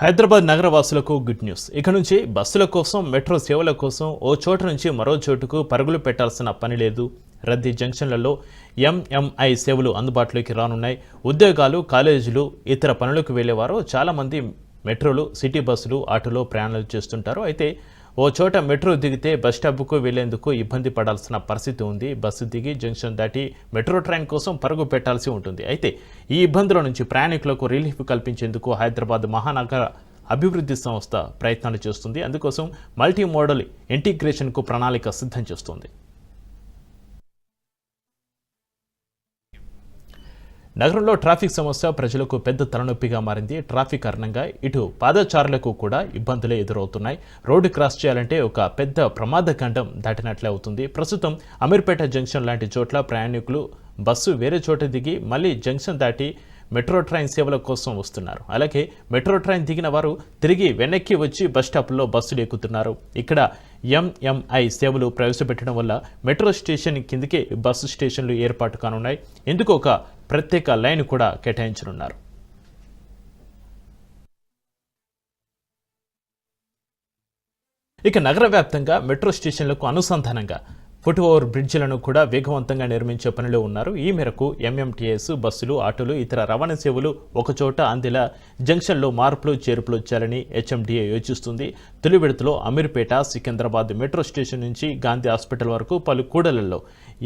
Hyderabad నగరవాసులకు good news. ఇక నుంచి బస్సుల కోసం మెట్రో సేవల కోసం ఓ చోటు నుంచి మరో చోటుకు పరుగులు పెట్టాల్సిన పని లేదు. రద్దీ జంక్షన్లలో ఎంఎంఐ సేవలు అందుబాటులోకి రానున్నాయి. ఉద్యోగాలు కాలేజీలు ఇతర పనులకు వెళ్ళేవారు చాలామంది మెట్రోలు సిటీ బస్సులు ఆటోలో ప్రయాణాలు చేస్తుంటారు. అయితే ఓ చోట మెట్రో దిగితే బస్ స్టాప్కు వెళ్ళేందుకు ఇబ్బంది పడాల్సిన పరిస్థితి ఉంది. బస్సు దిగి జంక్షన్ దాటి మెట్రో ట్రైన్ కోసం పరుగు పెట్టాల్సి ఉంటుంది. అయితే ఈ ఇబ్బందుల నుంచి ప్రయాణికులకు రిలీఫ్ కల్పించేందుకు హైదరాబాద్ మహానగర అభివృద్ధి సంస్థ ప్రయత్నాలు చేస్తుంది. అందుకోసం మల్టీ మోడల్ ఇంటిగ్రేషన్కు ప్రణాళిక సిద్ధం చేస్తుంది. నగరంలో ట్రాఫిక్ సమస్య ప్రజలకు పెద్ద తలనొప్పిగా మారింది. ట్రాఫిక్ కారణంగా ఇటు పాదచారులకు కూడా ఇబ్బందులే ఎదురవుతున్నాయి. రోడ్డు క్రాస్ చేయాలంటే ఒక పెద్ద ప్రమాదఖండం దాటినట్లే అవుతుంది. ప్రస్తుతం అమీర్పేట జంక్షన్ లాంటి చోట్ల ప్రయాణికులు బస్సు వేరే చోట దిగి మళ్ళీ జంక్షన్ దాటి మెట్రో ట్రైన్ సేవల కోసం వస్తున్నారు. అలాగే మెట్రో ట్రైన్ దిగిన వారు తిరిగి వెనక్కి వచ్చి బస్ స్టాప్లో బస్సులు ఎక్కుతున్నారు. ఇక్కడ ఎంఎంఐ సేవలు ప్రవేశపెట్టడం వల్ల మెట్రో స్టేషన్ కిందకే బస్సు స్టేషన్లు ఏర్పాటు కానున్నాయి. ఇందుకు ఒక ప్రత్యేక లైన్ కూడా కేటాయించనున్నారు. ఇక నగర వ్యాప్తంగా మెట్రో స్టేషన్లకు అనుసంధానంగా ఫుట్ ఓవర్ బ్రిడ్జిలను కూడా వేగవంతంగా నిర్మించే పనిలో ఉన్నారు. ఈ మేరకు ఎంఎంటీఎస్ బస్సులు ఆటోలు ఇతర రవాణా సేవలు ఒకచోట అందేలా జంక్షన్లో మార్పులు చేర్పులు వచ్చారని హెచ్ఎండిఏ యోచిస్తుంది. తొలి విడతలో అమీర్పేట సికింద్రాబాద్ మెట్రో స్టేషన్ నుంచి గాంధీ హాస్పిటల్ వరకు పలు కూడలలో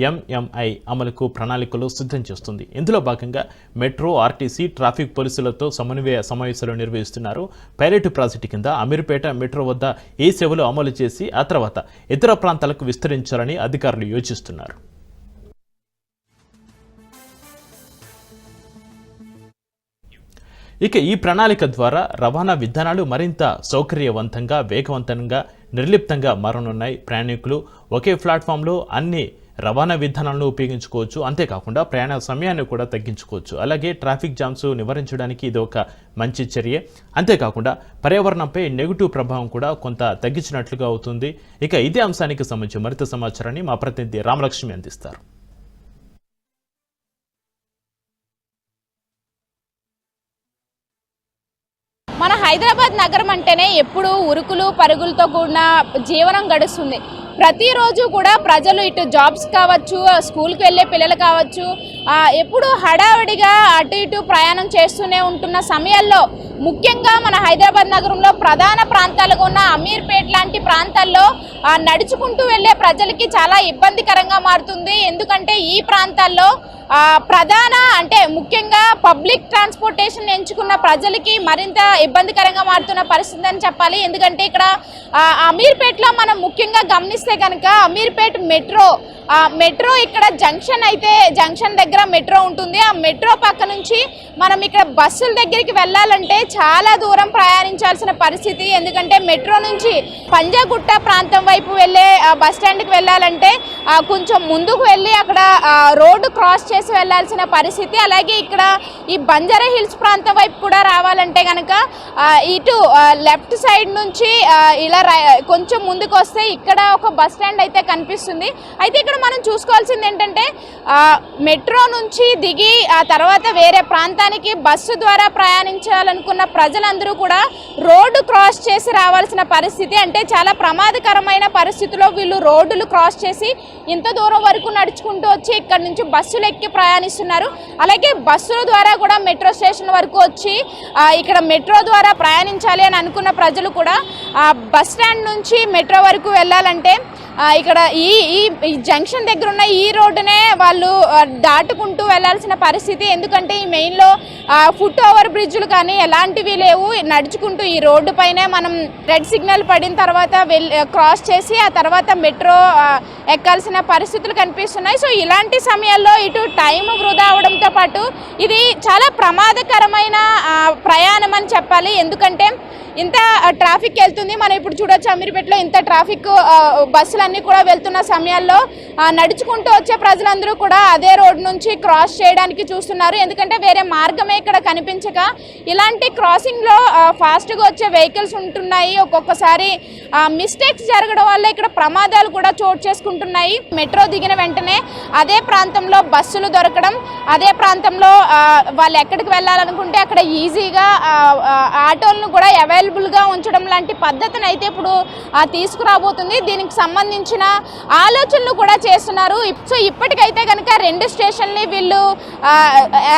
ఎంఎంఐ అమలుకు ప్రణాళికలు సిద్ధం చేస్తుంది. ఇందులో భాగంగా మెట్రో ఆర్టీసీ ట్రాఫిక్ పోలీసులతో సమన్వయ సమావేశాలు నిర్వహిస్తున్నారు. పైలట్ ప్రాజెక్టు కింద అమీర్పేట మెట్రో వద్ద ఈ సేవలు అమలు చేసి ఆ తర్వాత ఇతర ప్రాంతాలకు విస్తరించాలని అధికారులు యోచిస్తున్నారు. ఇక ఈ ప్రణాళిక ద్వారా రవాణా విధానాలు మరింత సౌకర్యవంతంగా వేగవంతంగా నిర్లిప్తంగా మారనున్నాయి. ప్రయాణికులు ఒకే ప్లాట్ఫామ్లో అన్ని రవాణా విధానాలను ఉపయోగించుకోవచ్చు. అంతేకాకుండా ప్రయాణ సమయాన్ని కూడా తగ్గించుకోవచ్చు. అలాగే ట్రాఫిక్ జామ్స్ నివారించడానికి ఇది ఒక మంచి చర్య. అంతేకాకుండా పర్యావరణంపై నెగిటివ్ ప్రభావం కూడా కొంత తగ్గించినట్లుగా అవుతుంది. ఇక ఇదే అంశానికి సంబంధించి మరింత సమాచారాన్ని మా ప్రతినిధి రామలక్ష్మి అందిస్తారు. మన హైదరాబాద్ నగరం అంటేనే ఎప్పుడు ఉరుకులు పరుగులతో కూడిన జీవనం గడుస్తుంది. ప్రతిరోజు కూడా ప్రజలు ఇటు జాబ్స్ కావచ్చు స్కూల్కి వెళ్ళే పిల్లలు కావచ్చు ఎప్పుడు హడావిడిగా అటు ఇటు ప్రయాణం చేస్తూనే ఉంటున్న సమయాల్లో ముఖ్యంగా మన హైదరాబాద్ నగరంలో ప్రధాన ప్రాంతాలుగా ఉన్న అమీర్పేట్ లాంటి ప్రాంతాల్లో నడుచుకుంటూ వెళ్ళే ప్రజలకి చాలా ఇబ్బందికరంగా మారుతుంది. ఎందుకంటే ఈ ప్రాంతాల్లో ప్రధాన అంటే ముఖ్యంగా పబ్లిక్ ట్రాన్స్పోర్టేషన్ ఎంచుకున్న ప్రజలకి మరింత ఇబ్బందికరంగా మారుతున్న పరిస్థితి అని చెప్పాలి. ఎందుకంటే ఇక్కడ అమీర్పేట్లో మనం ముఖ్యంగా గమనిస్తే కనుక అమీర్పేట్ మెట్రో మెట్రో ఇక్కడ జంక్షన్ అయితే జంక్షన్ దగ్గర మెట్రో ఉంటుంది. ఆ మెట్రో పక్క నుంచి మనం ఇక్కడ బస్సుల దగ్గరికి వెళ్ళాలంటే చాలా దూరం ప్రయాణించాల్సిన పరిస్థితి. ఎందుకంటే మెట్రో నుంచి పంజాగుట్ట ప్రాంతం వైపు వెళ్ళే ఆ, బస్ స్టాండ్కి వెళ్ళాలంటే కొంచెం ముందుకు వెళ్ళి అక్కడ రోడ్డు క్రాస్ చేసి వెళ్ళాల్సిన పరిస్థితి. అలాగే ఇక్కడ ఈ బంజారా హిల్స్ ప్రాంతం వైపు కూడా రావాలంటే కనుక ఇటు లెఫ్ట్ సైడ్ నుంచి ఇలా కొంచెం ముందుకు వస్తే ఇక్కడ ఒక బస్ స్టాండ్ అయితే కనిపిస్తుంది. అయితే ఇక్కడ మనం చూసుకోవాల్సింది ఏంటంటే మెట్రో నుంచి దిగి ఆ తర్వాత వేరే ప్రాంతానికి బస్సు ద్వారా ప్రయాణించాలనుకున్న ప్రజలందరూ కూడా రోడ్డు క్రాస్ చేసి రావాల్సిన పరిస్థితి. అంటే చాలా ప్రమాదకరమైన పరిస్థితిలో వీళ్ళు రోడ్డులు క్రాస్ చేసి ఇంత దూరం వరకు నడుచుకుంటూ వచ్చి ఇక్కడ నుంచి బస్సులు ఎక్కి ప్రయాణిస్తున్నారు. అలాగే బస్సుల ద్వారా కూడా మెట్రో స్టేషన్ వరకు వచ్చి ఇక్కడ మెట్రో ద్వారా ప్రయాణించాలి అని అనుకున్న ప్రజలు కూడా బస్ స్టాండ్ నుంచి మెట్రో వరకు వెళ్ళాలంటే ఇక్కడ ఈ ఈ ఈ జంక్షన్ దగ్గర ఉన్న ఈ రోడ్డునే వాళ్ళు దాటుకుంటూ వెళ్ళాల్సిన పరిస్థితి. ఎందుకంటే ఈ మెయిన్లో ఫుట్ ఓవర్ బ్రిడ్జ్లు కానీ ఎలాంటివి లేవు. నడుచుకుంటూ ఈ రోడ్డు పైనే మనం రెడ్ సిగ్నల్ పడిన తర్వాత క్రాస్ చేసి ఆ తర్వాత మెట్రో ఎక్కాల్సిన పరిస్థితులు కనిపిస్తున్నాయి. సో ఇలాంటి సమయాల్లో ఇటు టైం వృధా అవడంతో పాటు ఇది చాలా ప్రమాదకరమైన ప్రయాణం అని చెప్పాలి. ఎందుకంటే ఇంత ట్రాఫిక్ వెళ్తుంది. మనం ఇప్పుడు చూడొచ్చు అమీర్పేటలో ఇంత ట్రాఫిక్ బస్సులన్నీ కూడా వెళ్తున్న సమయాల్లో నడుచుకుంటూ వచ్చే ప్రజలందరూ కూడా అదే రోడ్ నుంచి క్రాస్ చేయడానికి చూస్తున్నారు. ఎందుకంటే వేరే మార్గమే ఇక్కడ కనిపించక ఇలాంటి క్రాసింగ్లో ఫాస్ట్గా వచ్చే వెహికల్స్ ఉంటున్నాయి. ఒక్కొక్కసారి మిస్టేక్స్ జరగడం వల్ల ఇక్కడ ప్రమాదాలు కూడా చోటు చేసుకుంటున్నాయి. మెట్రో దిగిన వెంటనే అదే ప్రాంతంలో బస్సులు దొరకడం అదే ప్రాంతంలో వాళ్ళు ఎక్కడికి వెళ్ళాలనుకుంటే అక్కడ ఈజీగా ఆటోలను కూడా అవైలబుల్గా ఉంచడం లాంటి పద్ధతిని అయితే ఇప్పుడు తీసుకురాబోతుంది. దీనికి సంబంధించిన ఆలోచనలు కూడా చేస్తున్నారు. ఇప్- సో ఇప్పటికైతే కనుక రెండు స్టేషన్ని వీళ్ళు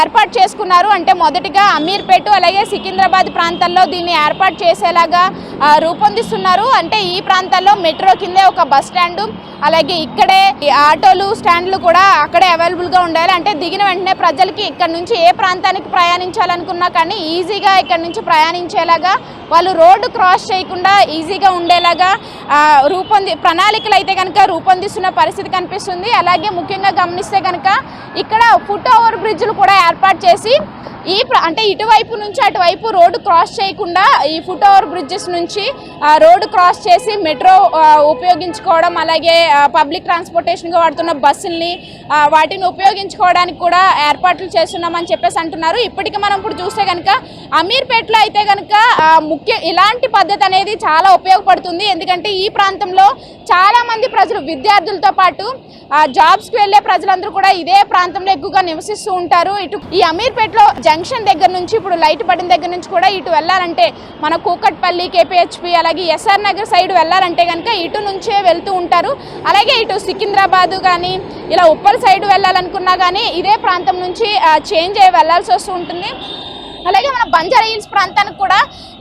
ఏర్పాటు చేసుకున్నారు. అంటే మొదటిగా అమీర్పేట అలాగే సికింద్రాబాద్ ప్రాంతాల్లో దీన్ని ఏర్పాటు చేసేలాగా రూపొందిస్తున్నారు. అంటే ఈ ప్రాంతాల్లో మెట్రో కిందే ఒక బస్ స్టాండు అలాగే ఇక్కడే ఆటోలు స్టాండ్లు కూడా అక్కడే అవైలబుల్గా ఉండాలి. అంటే దిగిన వెంటనే ప్రజలకి ఇక్కడ నుంచి ఏ ప్రాంతానికి ప్రయాణించాలనుకున్నా కానీ ఈజీగా ఇక్కడ నుంచి ప్రయాణించేలాగా వాళ్ళు రోడ్డు క్రాస్ చేయకుండా ఈజీగా ఉండేలాగా రూపొంది ప్రణాళికలు అయితే కనుక రూపొందిస్తున్న పరిస్థితి కనిపిస్తుంది. అలాగే ముఖ్యంగా గమనిస్తే కనుక ఇక్కడ ఫుట్ ఓవర్ బ్రిడ్జ్లు కూడా ఏర్పాటు చేసి ఈ ప్ర- అంటే ఇటువైపు నుంచి అటువైపు రోడ్డు క్రాస్ చేయకుండా ఈ ఫుట్ ఓవర్ బ్రిడ్జెస్ నుంచి రోడ్డు క్రాస్ చేసి మెట్రో ఉపయోగించుకోవడం అలాగే పబ్లిక్ ట్రాన్స్పోర్టేషన్గా వాడుతున్న బస్సుల్ని వాటిని ఉపయోగించుకోవడానికి కూడా ఏర్పాట్లు చేస్తున్నామని చెప్పేసి అంటున్నారు. ఇప్పటికీ మనం ఇప్పుడు చూస్తే కనుక అమీర్పేటలో అయితే కనుక ముఖ్య ఇలాంటి పద్ధతి అనేది చాలా ఉపయోగపడుతుంది. ఎందుకంటే ఈ ప్రాంతంలో చాలామంది ప్రజలు విద్యార్థులతో పాటు జాబ్స్కి వెళ్ళే ప్రజలందరూ కూడా ఇదే ప్రాంతంలో ఎక్కువగా నివసిస్తూ ఉంటారు. ఇటు ఈ అమీర్పేటలో జంక్షన్ దగ్గర నుంచి ఇప్పుడు లైట్ పడిన దగ్గర నుంచి కూడా ఇటు వెళ్ళాలంటే మన కూకట్పల్లి కేపీహెచ్పి అలాగే ఎస్ఆర్ నగర్ సైడ్ వెళ్ళాలంటే కనుక ఇటు నుంచే వెళ్తూ ఉంటారు. అలాగే ఇటు సికింద్రాబాదు కానీ ఇలా ఉప్పల్ సైడ్ వెళ్ళాలనుకున్నా కానీ ఇదే ప్రాంతం నుంచి చేంజ్ అయ్యి వెళ్ళాల్సి వస్తూ ఉంటుంది. అలాగే మన బంజారా హిల్స్ ప్రాంతానికి కూడా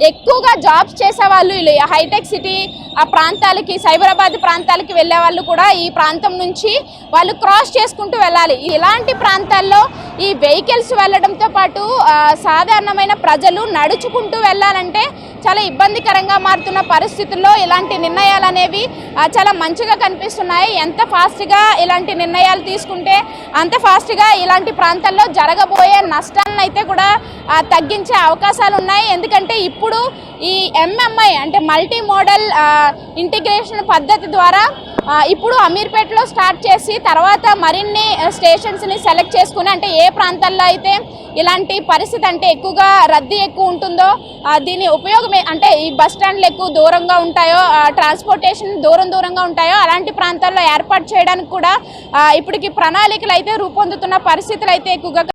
ఎక్కువగా జాబ్స్ చేసేవాళ్ళు వీళ్ళు హైటెక్ సిటీ ఆ ప్రాంతాలకి సైబరాబాద్ ప్రాంతాలకి వెళ్ళే వాళ్ళు కూడా ఈ ప్రాంతం నుంచి వాళ్ళు క్రాస్ చేసుకుంటూ వెళ్ళాలి. ఇలాంటి ప్రాంతాల్లో ఈ వెహికల్స్ వెళ్ళడంతో పాటు సాధారణమైన ప్రజలు నడుచుకుంటూ వెళ్ళాలంటే చాలా ఇబ్బందికరంగా మారుతున్న పరిస్థితుల్లో ఇలాంటి నిర్ణయాలు అనేవి చాలా మంచిగా కనిపిస్తున్నాయి. ఎంత ఫాస్ట్గా ఇలాంటి నిర్ణయాలు తీసుకుంటే అంత ఫాస్ట్గా ఇలాంటి ప్రాంతాల్లో జరగబోయే నష్టాలను అయితే కూడా తగ్గించే అవకాశాలు ఉన్నాయి. ఎందుకంటే ఇప్పుడు ఈ ఎంఎంఐ అంటే మల్టీ మోడల్ ఇంటిగ్రేషన్ పద్ధతి ద్వారా ఇప్పుడు అమీర్పేటలో స్టార్ట్ చేసి తర్వాత మరిన్ని స్టేషన్స్ని సెలెక్ట్ చేసుకుని అంటే ఏ ప్రాంతాల్లో అయితే ఇలాంటి పరిస్థితి అంటే ఎక్కువగా రద్దీ ఎక్కువ ఉంటుందో దీని ఉపయోగం అంటే ఈ బస్ స్టాండ్లు ఎక్కువ దూరంగా ఉంటాయో ట్రాన్స్పోర్టేషన్ దూరం దూరంగా ఉంటాయో అలాంటి ప్రాంతాల్లో ఏర్పాటు చేయడానికి కూడా ఇప్పటికి ప్రణాళికలు అయితే రూపొందుతున్న పరిస్థితులు అయితే ఎక్కువగా